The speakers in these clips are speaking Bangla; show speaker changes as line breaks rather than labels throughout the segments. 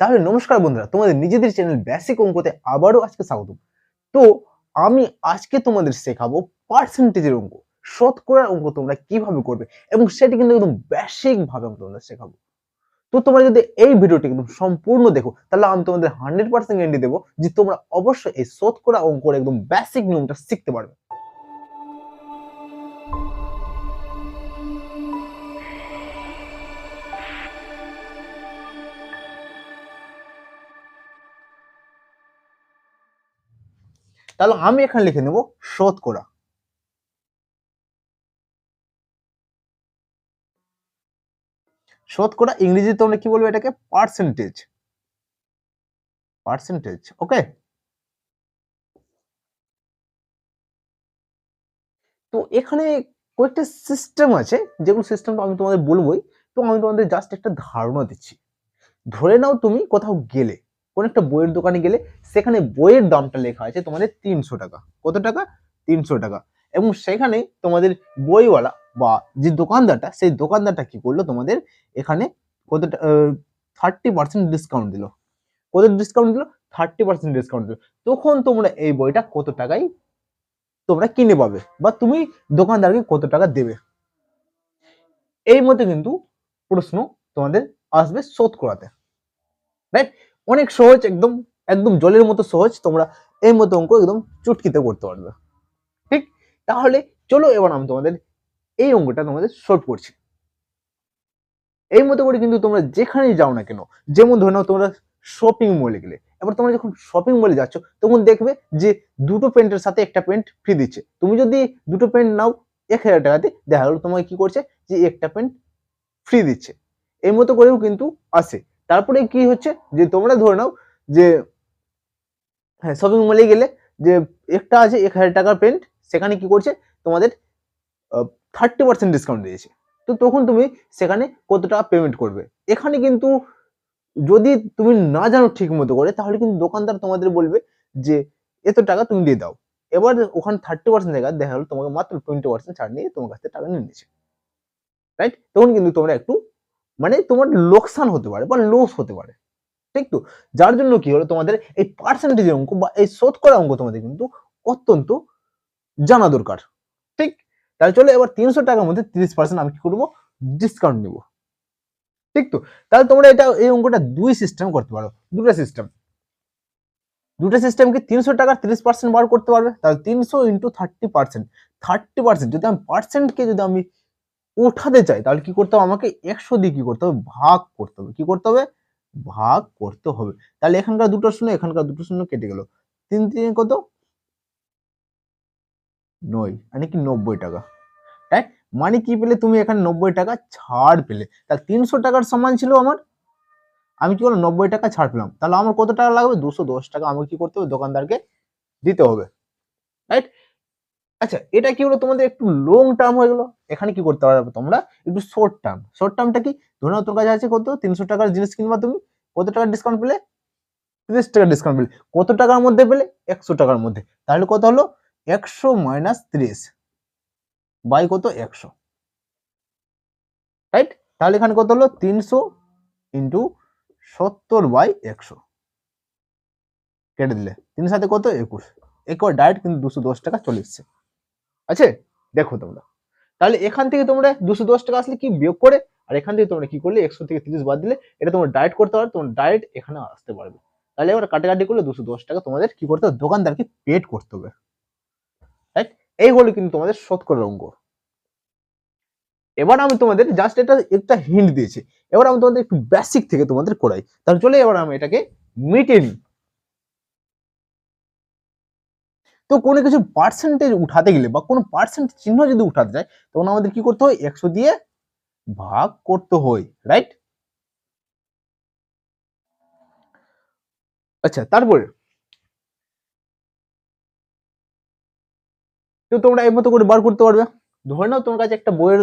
তাহলে নমস্কার বন্ধুরা, তোমাদের নিজেদের চ্যানেল বেসিক অঙ্কতে আবারও আজকে স্বাগত তো আমি আজকে তোমাদের শেখাবো পার্সেন্টেজের অঙ্ক, শতকরার অঙ্ক তোমরা কীভাবে করবে এবং সেটি কিন্তু একদম বেসিক ভাবে আমি তোমাদের শেখাবো। তো তোমরা যদি এই ভিডিওটি একদম সম্পূর্ণ দেখো, তাহলে আমি তোমাদের হান্ড্রেড পার্সেন্ট গ্যারান্টি দেবো যে তোমরা অবশ্যই এই শতকরা অঙ্কর একদম বেসিক নিয়মটা শিখতে পারবে। তাহলে আমি এখানে লিখে নেব শতকরা শতকরা ইংরেজিতে তোমরা কি বলবে এটাকে? পার্সেন্টেজ পার্সেন্টেজ ওকে তো এখানে কয়েকটা সিস্টেম আছে, যেগুলো সিস্টেমটা আমি তোমাদের বলবোই, তো আমি তোমাদের জাস্ট একটা ধারণা দিচ্ছি। ধরে নাও তুমি কোথাও গেলে কোন একটা বইয়ের দোকানে গেলে সেখানে বইয়ের দামটা লেখা আছে তোমাদের তিনশো টাকা। কত টাকা? তিনশো টাকা। এবং সেখানে তোমাদের বইওয়ালা বা যে দোকানদারটা, সেই দোকানদারটা কি করল? তোমাদের এখানে কত থার্টি পার্সেন্ট ডিসকাউন্ট দিল। কত ডিসকাউন্ট দিল? থার্টি পার্সেন্ট ডিসকাউন্ট দিল। তখন তোমরা এই বইটা কত টাকায় তোমরা কিনে পাবে বা তুমি দোকানদারকে কত টাকা দেবে? এই মতো কিন্তু প্রশ্ন তোমাদের আসবে শোধ করাতে। রাইট অনেক সহজ, একদম একদম জলের মতো সহজ। তোমরা এই মতো অঙ্ক একদম চুটকিতে করতে পারবে। ঠিক? তাহলে চলো এবার আমি তোমাদের এই অঙ্কটা তোমাদের সলভ করছি। এই মতো করে কিন্তু তোমরা যেখানেই যাও না কেন, যেমন ধরে নাও তোমরা শপিং মলে গেলে, এবার তোমরা যখন শপিং মলে যাচ্ছ, তখন দেখবে যে দুটো প্যান্টের সাথে একটা প্যান্ট ফ্রি দিচ্ছে। তুমি যদি দুটো প্যান্ট নাও, এক হাজার টাকাতে দেখা গেলো তোমাকে কি করছে যে একটা প্যান্ট ফ্রি দিচ্ছে। এই মতো করেও কিন্তু আসে। তারপরে কি হচ্ছে? যে তোমরা ধরে নাও যে হ্যাঁ শপিং মলে গেলে যে একটা আছে এক হাজার টাকার প্যান্ট সেখানে কি করছে? তোমাদের থার্টি পার্সেন্ট ডিসকাউন্ট দিয়েছে। তো তখন তুমি সেখানে কত টাকা পেমেন্ট করবে? এখানে কিন্তু যদি তুমি না জানো ঠিক মতো করে, তাহলে কিন্তু দোকানদার তোমাদের বলবে যে, এত টাকা তুমি দিয়ে দাও। এবার ওখানে থার্টি পার্সেন্ট জায়গা দেখা গেলো তোমাকে মাত্র টোয়েন্টি পার্সেন্ট ছাড় নিয়ে তোমার কাছ থেকে টাকা নিয়ে নিচ্ছে রাইট তখন কিন্তু তোমরা একটু মানে তোমার লোকসান হতে পারে বা লস হতে পারে। ঠিক তো? যার জন্য কি হলো তোমাদের এই পার্সেন্টেজের অঙ্ক বা এই শোধ করা অঙ্ক তোমাদের কিন্তু অত্যন্ত জানা দরকার। ঠিক? তাহলে চলো এবার তিনশো টাকার মধ্যে তিরিশ পার্সেন্ট আমি কি করব? ডিসকাউন্ট নিব। ঠিক তো? তাহলে তোমরা এটা, এই অঙ্কটা দুই সিস্টেম করতে পারো। দুটো সিস্টেম দুটো সিস্টেমকে তিনশো টাকার তিরিশ পার্সেন্ট বার করতে পারবে? তাহলে তিনশো into thirty percent thirty percent যদি আমি পার্সেন্টকে যদি আমি উঠাতে চাই, তাহলে কি করতে হবে? আমাকে একশো দিয়ে কি করতে হবে? ভাগ করতে হবে। কি করতে হবে? ভাগ করতে হবে। তাহলে এখানকার দুটো শূন্য, এখানকার দুটো শূন্য কেটে গেল। তিন তিন কত? নয়। মানে কি নব্বই টাকা। রাইট মানে কি পেলে? তুমি এখানে নব্বই টাকা ছাড় পেলে। তাহলে তিনশো টাকার সমান ছিল আমার। আমি কি করলাম নব্বই টাকা ছাড় পেলাম। তাহলে আমার কত টাকা লাগবে? দুশো দশ টাকা। আমাকে কি করতে হবে? দোকানদারকে দিতে হবে। রাইট আচ্ছা এটা কি হলো? তোমাদের একটু লং টার্ম হয়ে গেলো। এখানে কি করতে পারবে তোমরা? একটু শর্ট টার্ম শর্ট টার্মটা কি? ধরে নাও তোর কাছে আছে কত? তিনশো টাকার জিনিস কিনবা তুমি। কত টাকার ডিসকাউন্ট পেলে? তিরিশ টাকার ডিসকাউন্ট পেলে। কত টাকার মধ্যে পেলে? একশো টাকার মধ্যে। তাহলে কত হলো? একশো মাইনাস তিরিশ বাই কত? একশো। রাইট তাহলে এখানে কত হলো? তিনশো ইন্টু সত্তর বাই একশো। কেটে দিলে। তিন সাথে কত? একুশ। একবার ডাইরেক্ট কিন্তু দুশো দশ টাকা চলে এসছে। আছে? দেখো তোমরা। তাহলে এখান থেকে তোমরা দুশো দশ টাকা আসলে কি বিয়োগ করে, আর এখান থেকে তোমরা কি করলে, একশো থেকে তিরিশ বাদ দিলে, এটা তোমরা ডায়েট করতে পারো তোমরা ডায়েট এখানে আসতে পারবে। তাহলে এবার কাটাকাটি করলে দুশো দশ টাকা তোমাদের কি করতে হবে? দোকানদারকে পেড করতে হবে। রাইট এই হলো কিন্তু তোমাদের শোধ অঙ্গ এবার আমি তোমাদের জাস্ট এটা একটা হিন্ট দিয়েছি। এবার আমি তোমাদের একটু বেসিক থেকে তোমাদের করাই তাহলে চলে এবার আমি এটাকে মিটিয়ে নিই। তো কোনো কিছু পার্সেন্টেজ উঠাতে গেলে বা কোনো পার্সেন্ট চিহ্ন যদি উঠাতে যায়, তখন আমাদের কি করতে হয়? একশো দিয়ে ভাগ করতে হয় রাইট আচ্ছা তারপরে তো তোমরা এই মতো করে বার করতে পারবে। ধরে নাও তোমার কাছে একটা বইয়ের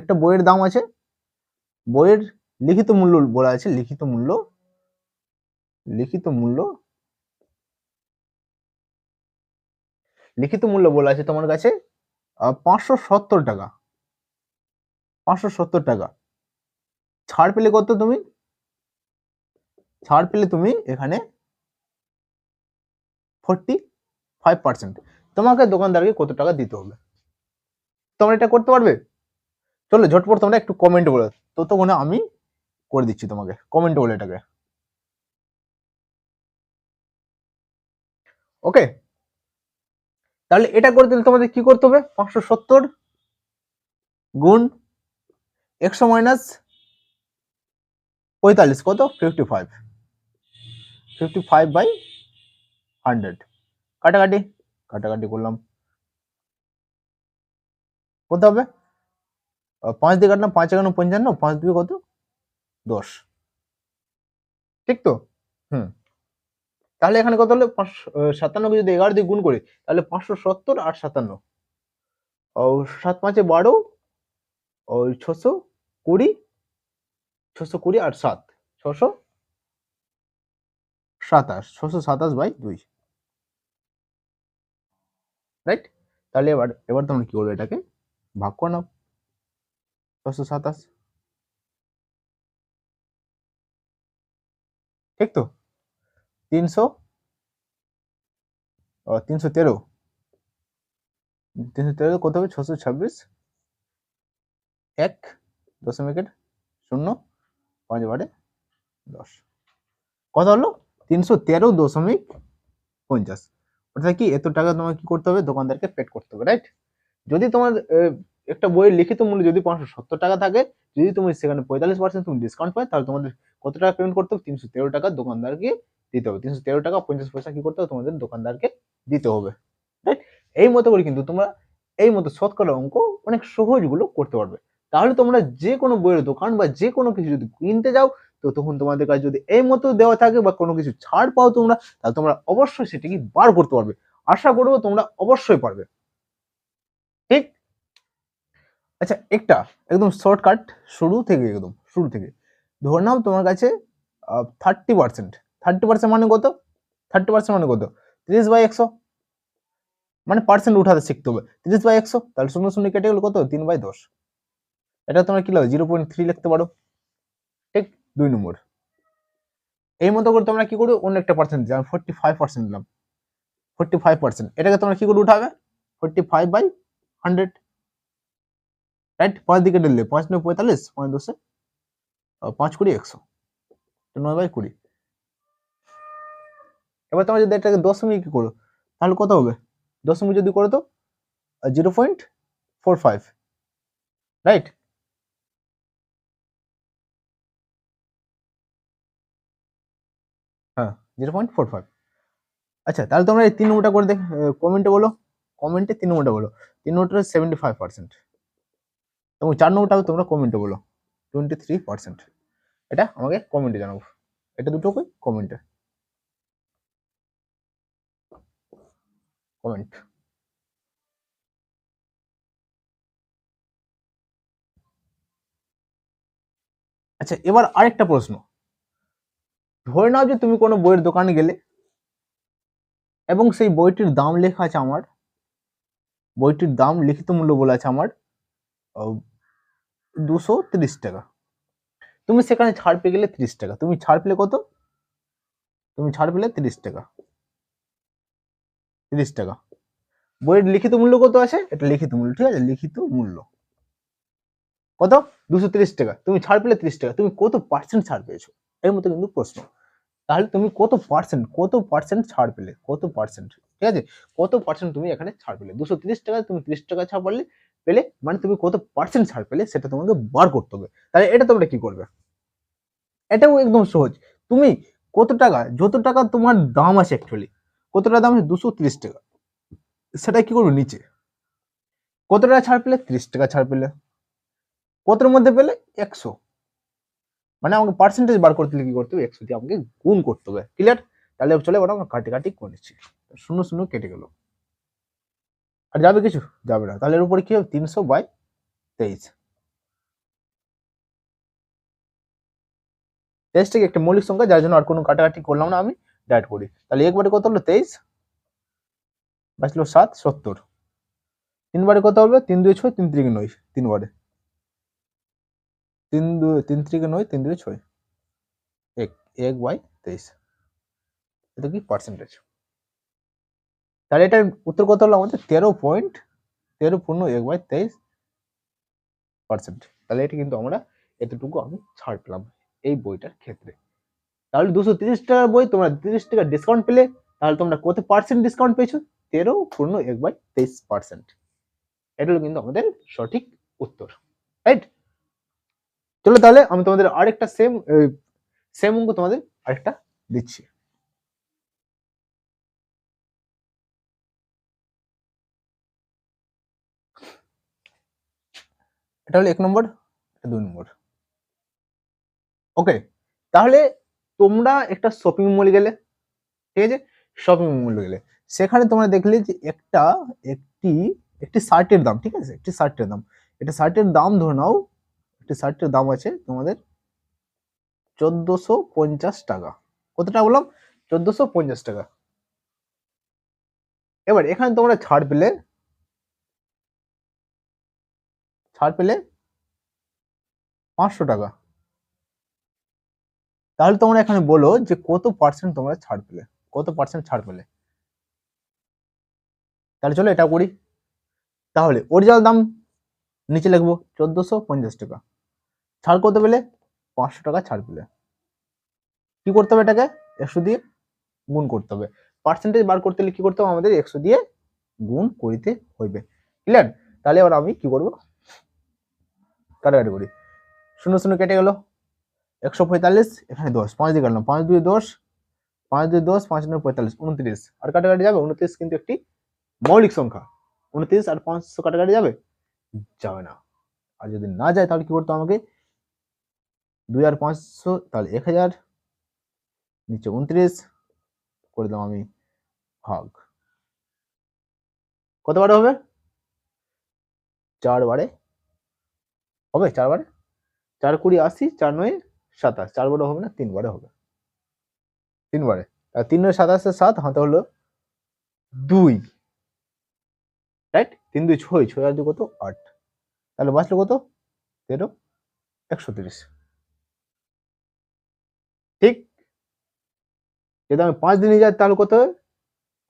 একটা বইয়ের দাম আছে। বইয়ের লিখিত মূল্য বলা আছে, লিখিত মূল্য লিখিত মূল্য লিখিত মূল্য বলা আছে তোমার কাছে? পাঁচশো সত্তর টাকা। পাঁচশো সত্তর টাকা। ছাড় পেলে কত তুমি? ছাড় পেলে তুমি এখানে ফোরটি ফাইভ পার্সেন্ট তোমাকে দোকানদারকে কত টাকা দিতে হবে? তোমরা এটা করতে পারবে? চলো ঝটপট তোমরা একটু কমেন্ট বলো। ততক্ষণে আমি করে দিচ্ছি তোমাকে। কমেন্ট বলে এটাকে। ওকে তাহলে এটা করে দিলে তোমাদের কি করতে হবে? পাঁচশো সত্তর গুণ একশো মাইনাস পঁয়তাল্লিশ, কত? Fifty five fifty five by hundred কাটাকাটি কাটাকাটি করলাম। কত হবে? পাঁচ দিয়ে কাটলাম, পাঁচ একান্ন, পঞ্চান্ন, পাঁচ দুই কত? দশ। ঠিক তো? হুম। তাহলে এখানে কত হলো? পাঁচশো সাতান্নকে যদি এগারো দিয়ে গুণ করি, তাহলে পাঁচশো সত্তর আর সাতান্ন। ও, সাত পাঁচে বারো ওই ছশো কুড়ি ছশো কুড়ি আর সাত, ছশো সাতাশ ছশো সাতাশ বাই দুই। রাইট তাহলে এবার এবার তোমরা কি করবে এটাকে? ভাগ করে নাও। ছশো সাতাশ। ঠিক তো? তিনশো? তিনশো তেরো। তিনশো তেরো কত হবে? ছশো ছাব্বিশ। এক দশমিকের শূন্য। পাঁচ বারে দশ। কত হলো? তিনশো তেরো দশমিক পঞ্চাশ। অর্থাৎ কি, এত টাকা তোমাকে কি করতে হবে? দোকানদারকে পেড করতে হবে রাইট যদি তোমার একটা বইয়ের লিখিত মূল্য যদি পাঁচশো সত্তর টাকা থাকে, যদি তুমি সেখানে পঁয়তাল্লিশ পার্সেন্ট তুমি ডিসকাউন্ট পাই তাহলে তোমাদের কত টাকা পেমেন্ট করতে হবে? তিনশো তেরো টাকা দোকানদারকে দিতে হবে। তিনশো তেরো টাকা, পঞ্চাশ পয়সা কি করতে হবে? তোমাদের দোকানদারকে দিতে হবে। রাইট এই মতো করে কিন্তু তোমরা এই মতো শতকরা অঙ্ক অনেক সহজগুলো করতে পারবে। তাহলে তোমরা যে কোনো বইয়ের দোকান বা যে কোনো কিছু যদি কিনতে যাও, তো তখন তোমাদের কাছে যদি এই মতো দেওয়া থাকে বা কোনো কিছু ছাড় পাও তোমরা, তাহলে তোমরা অবশ্যই সেটিকে বার করতে পারবে। আশা করব তোমরা অবশ্যই পারবে। ঠিক? আচ্ছা একটা একদম শর্টকাট শুরু থেকে একদম, শুরু থেকে। ধরে নাও তোমার কাছে থার্টি পার্সেন্ট থার্টি পার্সেন্ট মানে কত? থার্টি পার্সেন্ট মানে কত? তিরিশ বাই একশো। মানে পার্সেন্ট উঠাতে শিখতে হবে। তিরিশ বাই একশো, তাহলে শূন্য শূন্য কেটে গেলো কত? তিন বাই দশ। এটা তোমরা কি লাগবে? জিরো পয়েন্ট থ্রি লিখতে পারো। ঠিক দুই নম্বর। এই মতো করে তোমরা কি করবে? অন্য একটা পার্সেন্ট যেমন ফোর্টি ফাইভ পার্সেন্ট দিলাম। ফোর্টি ফাইভ পার্সেন্ট এটাকে তোমরা কি করে উঠাবে? Forty five by hundred right পাঁচ দিকে দিলে। পাঁচ নয় পঁয়তাল্লিশ, পাঁচ দশে পাঁচ কুড়ি, একশো। নয় বাই কুড়ি। এবার তোমরা যদি এটাকে দশমিক করো, তাহলে কত হবে? দশমিক যদি করো তো zero point four five right হ্যাঁ জিরো পয়েন্ট ফোর ফাইভ আচ্ছা তাহলে তোমরা এই তিন নম্বরটা করে দেখ কমেন্টে বলো কমেন্টে তিন নম্বরটা বলো। তিন নম্বরটা সেভেন্টি ফাইভ পার্সেন্ট এবং চার নম্বরটা তোমরা কমেন্টে বলো টোয়েন্টি থ্রি পার্সেন্ট এটা আমাকে কমেন্টে জানাব। এটা দুটো কই কমেন্টে কমেন্ট আচ্ছা এবার আরেকটা প্রশ্ন। ধরে নাও যে তুমি কোনো বইয়ের দোকানে গেলে এবং সেই বইটির দাম লেখা আছে আমার, বইটির দাম লিখিত মূল্য বলা আছে আমার দুশো তিরিশ টাকা। তুমি সেখানে ছাড় পেয়ে গেলে তিরিশ টাকা। তুমি ছাড় পেলে কত? তুমি ছাড় পেলে তিরিশ টাকা। তিরিশ টাকা। বইয়ের লিখিত মূল্য কত আছে? এটা লিখিত মূল্য, ঠিক আছে? লিখিত মূল্য। কত? দুশো তিরিশ টাকা। তুমি ছাড় পেলে তিরিশ টাকা। তুমি কত পার্সেন্ট ছাড় পেয়েছ? এর মতো কিন্তু প্রশ্ন। তাহলে তুমি কত পার্সেন্ট কত পার্সেন্ট ছাড় পেলে? কত পার্সেন্ট ঠিক আছে? কত পার্সেন্ট তুমি এখানে ছাড় পেলে? দুশো তিরিশ টাকা, তুমি তিরিশ টাকা ছাড় পারলে, পেলে মানে তুমি কত পার্সেন্ট ছাড় পেলে সেটা তোমাকে বার করতে হবে। তাহলে এটা তোমরা কি করবে? এটাও একদম সহজ। তুমি কত টাকা, যত টাকা তোমার দাম আছে অ্যাকচুয়ালি কত টাকা দাম দুশো তিরিশ টাকা। সেটা কি করবে? নিচে। কত টাকা ছাড় পেলে? তিরিশ টাকা ছাড় পেলে। কতর মধ্যে পেলে? একশো। মানে আমাকে পার্সেন্টেজ বার করতে কি করতে হবে? একশো দিয়ে আমাকে গুণ করতে হবে। ক্লিয়ার তাহলে চলে ওটা আমরা কাটি কাটি করে নিচ্ছি। শূন্য শূন্য কেটে গেল। আর যাবে কিছু? যাবে না। তাহলে এর উপরে কি হবে? তিনশো বাই তেইশ। তেইশটাকে একটা মৌলিক সংখ্যা, যার জন্য আর কোনো কাটাকাটি করলাম না আমি। ডাইরেক্ট করি। তাহলে একবারে কত হলো? তেইশ। বাঁচলো সাত, সত্তর। তিনবারে কত হবে? তিন দুই ছয়, তিন তিরিকে নয় তিনবারে তিন দুই তিন তিরিকে নয়, তিন দুই ছয়। এক এক বাই তেইশ। এটা কি পার্সেন্টেজ তাহলে এটার উত্তর কত হলো আমাদের? তেরো পয়েন্ট, তেরো পূর্ণ এক বাই তেইশ পার্সেন্ট তাহলে এটা কিন্তু আমরা এতটুকু আমি ছাড় পেলাম এই বইটার ক্ষেত্রে। তাহলে দুশো তিরিশ টাকার বই, তোমরা তিরিশ টাকা ডিসকাউন্ট পেলে, তাহলে তোমরা কত পার্সেন্ট ডিসকাউন্ট পেয়েছ? তেরো পূর্ণ এক বাই তেইশ পার্সেন্ট এটা হলো কিন্তু আমাদের সঠিক উত্তর। রাইট চলো তাহলে আমি তোমাদের আরেকটা সেম সেম অঙ্ক তোমাদের আরেকটা দিচ্ছি। এটা হলো এক নম্বর দুই নম্বর। ওকে তাহলে তোমরা একটা শপিং মলে গেলে, ঠিক আছে? শপিং মলে গেলে। সেখানে তোমরা দেখলে যে একটা, একটি একটি শার্টের দাম, ঠিক আছে? একটি শার্টের দাম। এটা শার্টের দাম ধরে নাও, একটি শার্টের দাম আছে তোমাদের চোদ্দশো পঞ্চাশ টাকা। কত টাকা বললাম? চোদ্দশো পঞ্চাশ টাকা। এবার এখানে তোমরা ছাড় পেলে ছাড় পেলে পাঁচশো টাকা। তাহলে তোমরা এখানে বলো যে কত পার্সেন্ট তোমরা ছাড় পেলে? কত পার্সেন্ট ছাড় পেলে? তাহলে চলো এটা করি। তাহলে অরিজিনাল দাম নিচে লিখব চোদ্দশো পঞ্চাশ টাকা। ছাড় করতে পেলে? পাঁচশো টাকা ছাড় পেলে। কি করতে হবে এটাকে? একশো দিয়ে গুণ করতে হবে। পার্সেন্টেজ বার করতে হলে কি করতে হবে? আমাদের একশো দিয়ে গুণ করিতে হইবে। ক্লিয়ার তাহলে এবার আমি কি করব? কাটাকাটি করি। শূন্য শূন্য কেটে গেল। একশো পঁয়তাল্লিশ, এখানে দশ, পাঁচ দিয়ে কাটলাম, পাঁচ দুই দশ, পাঁচ দুই দশ, পাঁচ নয় পঁয়তাল্লিশ, উনত্রিশ। আর কাটাকাটি যাবে, উনত্রিশ কিন্তু একটি মৌলিক সংখ্যা। উনত্রিশ আর পাঁচশো কাটাকাটি যাবে? যাবে না। আর যদি না যায়, তাহলে কি করতে আমাকে? দুই আর পাঁচশো, তাহলে এক হাজার, নিচে উনত্রিশ, করে দিলাম আমি ভাগ। কত বারে হবে? চার বারে। হবে, চার বারে? চার কুড়ি আশি, চার নয় সাতাশ, চার বারে হবে না? তিন বারে হবে। তিন বারে। আর তিন নয়, সাতাশে, সাত, হাতে হলো দুই। রাইট তিন, দুই, ছয় ছয় আর দুই কত? আট। তাহলে বাঁচলো কত? তেরো, একশো তিরিশ। ঠিক? যদি আমি পাঁচ দিনে যাই, তাহলে কত হবে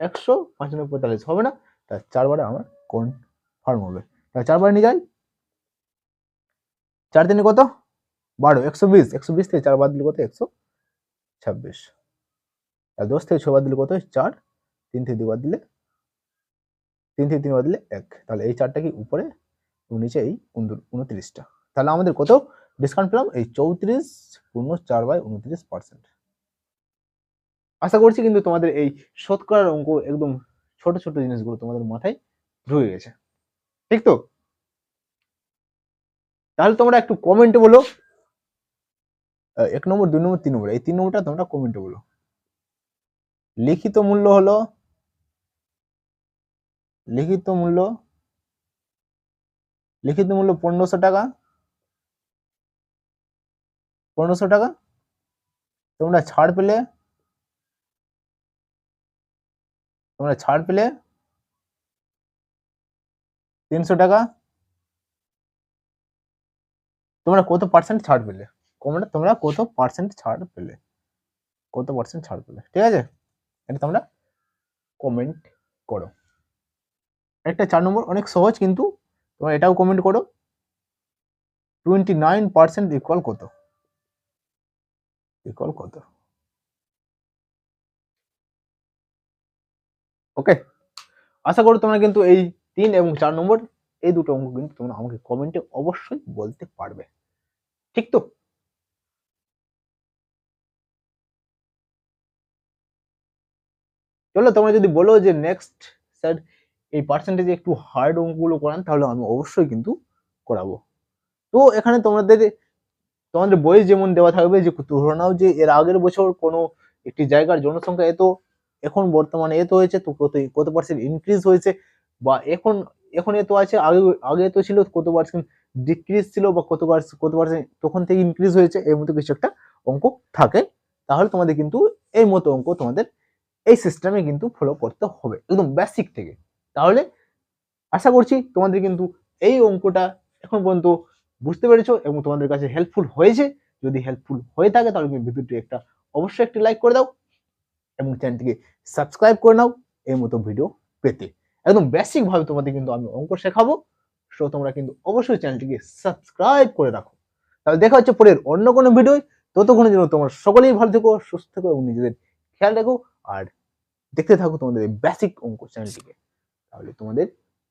একশো পাঁচ নয় পঁয়তাল্লিশ। হবে না? তা চারবারে আমার কনফার্ম হবে তাহলে চারবারে নিয়ে যাই। চার দিনে কত? বারো, একশো বিশ একশো বিশ থেকে চার বাদ দিলে কত একশো ছাব্বিশ। আর দশ থেকে ছ বাদ দিলে কত চার। তিন থেকে দুই বাদ দিলে তিন থেকে তিন বাদ দিলে এক। তাহলে এই চারটা কি উপরে? নিচে এই উনত্রিশটা। তাহলে আমাদের কত? ডিসকাউন্ট পেলাম এই চৌত্রিশ পূর্ণ চার বাই উনত্রিশ পার্সেন্ট আশা করছি কিন্তু তোমাদের এই শতকরার অঙ্ক একদম ছোট ছোট জিনিসগুলো তোমাদের মাথায় ঢুকে গেছে। ঠিক তো? তাহলে তোমরা একটু কমেন্টে বলো এক নম্বর, দুই নম্বর, তিন নম্বর, এই তিন নম্বরটা তোমরা কমেন্টে বলো। লিখিত মূল্য হলো, লিখিত মূল্য লিখিত মূল্য পনেরোশো টাকা। পনেরোশো টাকা? তোমরা ছাড় পেলে, তোমরা ছাড় পেলে তিনশো টাকা। তোমরা কত পার্সেন্ট ছাড় পেলে? তোমরা তোমরা কত পার্সেন্ট ছাড় পেলে? কত পার্সেন্ট ছাড় পেলে? ঠিক আছে? এটা তোমরা কমেন্ট করো। একটা চার নম্বর অনেক সহজ কিন্তু, তোমরা এটাও কমেন্ট করো। টোয়েন্টি নাইন পার্সেন্ট ইকুয়াল কত? ইকুয়াল কত? ওকে আশা করি তোমরা কিন্তু এই তিন এবং চার নম্বর, এই দুটো অঙ্ক কিন্তু তোমরা আমাকে কমেন্টে অবশ্যই বলতে পারবে। ঠিক তো? চলো তোমরা যদি বলো যে নেক্সট স্যার এই পার্সেন্টেজে একটু হার্ড অঙ্কগুলো করান, তাহলে আমি অবশ্যই কিন্তু করাবো। তো এখানে তোমাদের তোমাদের বয়স যেমন দেওয়া থাকবে, যে ধরে নাও যে এর আগের বছর কোনো একটি জায়গার জনসংখ্যা এত, এখন বর্তমানে এত হয়েছে, তো কত কত পার্সেন্ট ইনক্রিজ হয়েছে, বা এখন এখন এত আছে, আগে আগে এত ছিল, কত পার্সেন্ট ডিক্রিজ ছিল, বা কত পার্সেন্ট কত পার্সেন্ট তখন থেকে ইনক্রিজ হয়েছে, এর মতো কিছু একটা অঙ্ক থাকে। তাহলে তোমাদের কিন্তু এই মতো অঙ্ক তোমাদের এই সিস্টেমে কিন্তু ফলো করতে হবে, একদম বেসিক থেকে। তাহলে আশা করছি তোমাদের কিন্তু এই অঙ্কটা এখন পর্যন্ত বুঝতে পেরেছ এবং তোমাদের কাছে হেল্পফুল হয়েছে। যদি হেল্পফুল হয়ে থাকে তাহলে কিন্তু ভিডিওটি একটা অবশ্যই একটি লাইক করে দাও এবং চ্যানেলটিকে সাবস্ক্রাইব করে নাও এই মতো ভিডিও পেতে। একদম বেসিকভাবে তোমাদের কিন্তু আমি অঙ্ক শেখাবো। সো তোমরা কিন্তু অবশ্যই চ্যানেলটিকে সাবস্ক্রাইব করে রাখো। তাহলে দেখা হচ্ছে পরের অন্য কোনো ভিডিও ততক্ষণের জন্য তোমরা সকলেই ভালো থেকো, সুস্থ থেকো এবং নিজেদের খেয়াল রাখো। আর দেখতে থাকো তোমাদের বেসিক অঙ্ক চ্যানেলটিকে তাহলে তোমাদের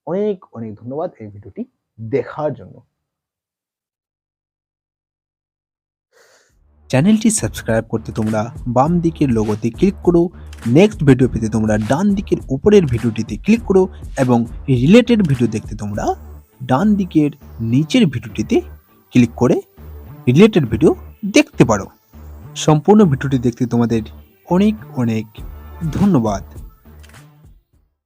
অনেক অনেক ধন্যবাদ এই ভিডিওটি দেখার জন্য।
চ্যানেলটি সাবস্ক্রাইব করতে তোমরা বাম দিকের লোগোতে ক্লিক করো নেক্সট ভিডিও পেতে তোমরা ডান দিকের উপরের ভিডিওটিতে ক্লিক করো এবং রিলেটেড ভিডিও দেখতে তোমরা ডান দিকের নিচের ভিডিওটিতে ক্লিক করে রিলেটেড ভিডিও দেখতে পারো। সম্পূর্ণ ভিডিওটি দেখতে তোমাদের অনেক অনেক ধন্যবাদ।